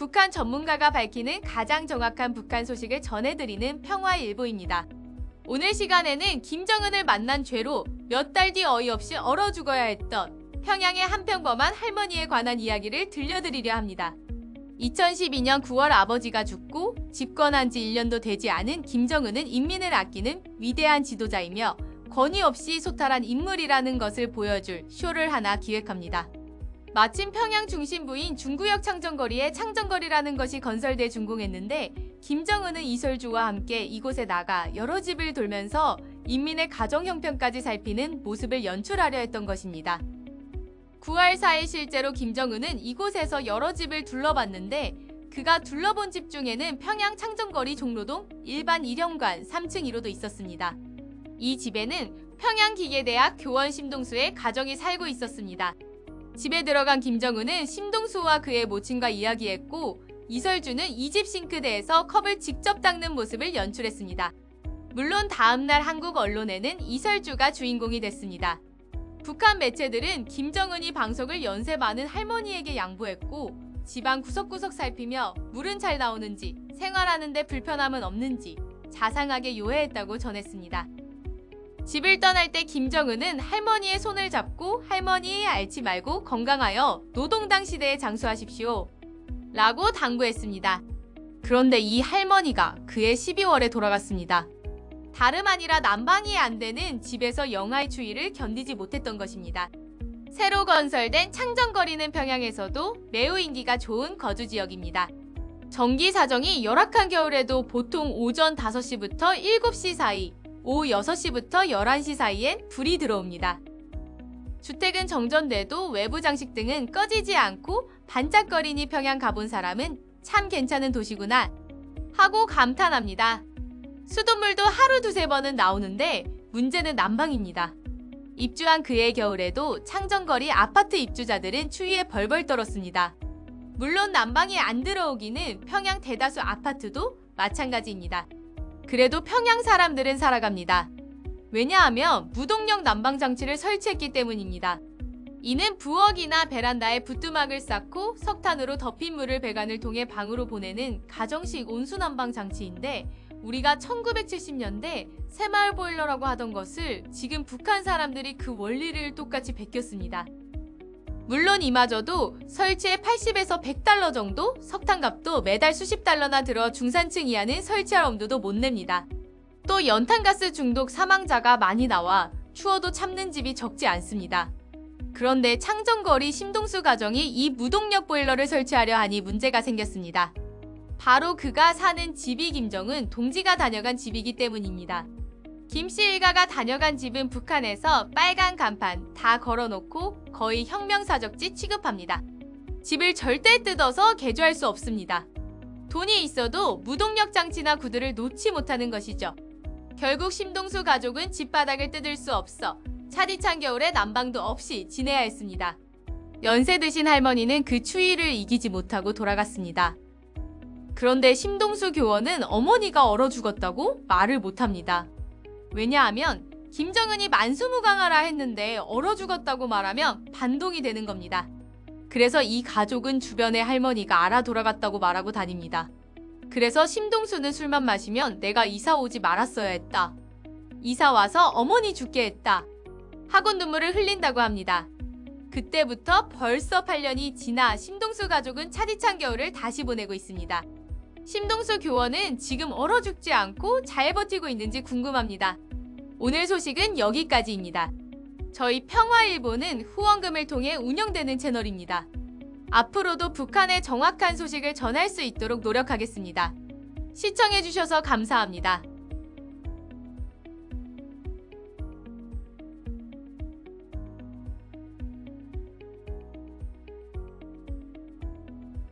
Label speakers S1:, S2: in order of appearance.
S1: 북한 전문가가 밝히는 가장 정확한 북한 소식을 전해드리는 평화일보입니다. 오늘 시간에는 김정은을 만난 죄로 몇 달 뒤 어이없이 얼어 죽어야 했던 평양의 한 평범한 할머니에 관한 이야기를 들려드리려 합니다. 2012년 9월 아버지가 죽고 집권한 지 1년도 되지 않은 김정은은 인민을 아끼는 위대한 지도자이며 권위 없이 소탈한 인물이라는 것을 보여줄 쇼를 하나 기획합니다. 마침 평양 중심부인 중구역 창정거리에 창정거리라는 것이 건설돼 준공했는데 김정은은 이설주와 함께 이곳에 나가 여러 집을 돌면서 인민의 가정 형편까지 살피는 모습을 연출하려 했던 것입니다. 9월 4일 실제로 김정은은 이곳에서 여러 집을 둘러봤는데 그가 둘러본 집 중에는 평양 창정거리 종로동 일반 일영관 3층 1호도 있었습니다. 이 집에는 평양기계대학 교원 심동수의 가정이 살고 있었습니다. 집에 들어간 김정은은 심동수와 그의 모친과 이야기했고 이설주는 이 집 싱크대에서 컵을 직접 닦는 모습을 연출했습니다. 물론 다음날 한국 언론에는 이설주가 주인공이 됐습니다. 북한 매체들은 김정은이 방석을 연세 많은 할머니에게 양보했고 집안 구석구석 살피며 물은 잘 나오는지 생활하는데 불편함은 없는지 자상하게 요해했다고 전했습니다. 집을 떠날 때 김정은은 할머니의 손을 잡고 할머니 앓지 말고 건강하여 노동당 시대에 장수하십시오. 라고 당부했습니다. 그런데 이 할머니가 그해 12월에 돌아갔습니다. 다름 아니라 난방이 안 되는 집에서 영하의 추위를 견디지 못했던 것입니다. 새로 건설된 창정거리는 평양에서도 매우 인기가 좋은 거주 지역입니다. 전기 사정이 열악한 겨울에도 보통 오전 5시부터 7시 사이, 오후 6시부터 11시 사이엔 불이 들어옵니다. 주택은 정전돼도 외부 장식 등은 꺼지지 않고 반짝거리니 평양 가본 사람은 참 괜찮은 도시구나 하고 감탄합니다. 수돗물도 하루 두세 번은 나오는데 문제는 난방입니다. 입주한 그해 겨울에도 창정거리 아파트 입주자들은 추위에 벌벌 떨었습니다. 물론 난방이 안 들어오기는 평양 대다수 아파트도 마찬가지입니다. 그래도 평양 사람들은 살아갑니다. 왜냐하면 무동력 난방 장치를 설치했기 때문입니다. 이는 부엌이나 베란다에 부뚜막을 쌓고 석탄으로 덮인 물을 배관을 통해 방으로 보내는 가정식 온수 난방 장치인데 우리가 1970년대 새마을 보일러라고 하던 것을 지금 북한 사람들이 그 원리를 똑같이 베꼈습니다. 물론 이마저도 설치에 80에서 100달러 정도, 석탄값도 매달 수십 달러나 들어 중산층 이하는 설치할 엄두도 못 냅니다. 또 연탄가스 중독 사망자가 많이 나와 추워도 참는 집이 적지 않습니다. 그런데 창정거리 심동수 가정이 이 무동력 보일러를 설치하려 하니 문제가 생겼습니다. 바로 그가 사는 집이 김정은 동지가 다녀간 집이기 때문입니다. 김씨 일가가 다녀간 집은 북한에서 빨간 간판 다 걸어놓고 거의 혁명사적지 취급합니다. 집을 절대 뜯어서 개조할 수 없습니다. 돈이 있어도 무동력 장치나 구두를 놓지 못하는 것이죠. 결국 심동수 가족은 집바닥을 뜯을 수 없어 차디찬 겨울에 난방도 없이 지내야 했습니다. 연세 드신 할머니는 그 추위를 이기지 못하고 돌아갔습니다. 그런데 심동수 교원은 어머니가 얼어 죽었다고 말을 못합니다. 왜냐하면 김정은이 만수무강하라 했는데 얼어 죽었다고 말하면 반동이 되는 겁니다. 그래서 이 가족은 주변의 할머니가 알아 돌아갔다고 말하고 다닙니다. 그래서 심동수는 술만 마시면 내가 이사 오지 말았어야 했다. 이사 와서 어머니 죽게 했다. 하고 눈물을 흘린다고 합니다. 그때부터 벌써 8년이 지나 심동수 가족은 차디찬 겨울을 다시 보내고 있습니다. 심동수 교원은 지금 얼어 죽지 않고 잘 버티고 있는지 궁금합니다. 오늘 소식은 여기까지입니다. 저희 평화일보는 후원금을 통해 운영되는 채널입니다. 앞으로도 북한의 정확한 소식을 전할 수 있도록 노력하겠습니다. 시청해주셔서 감사합니다.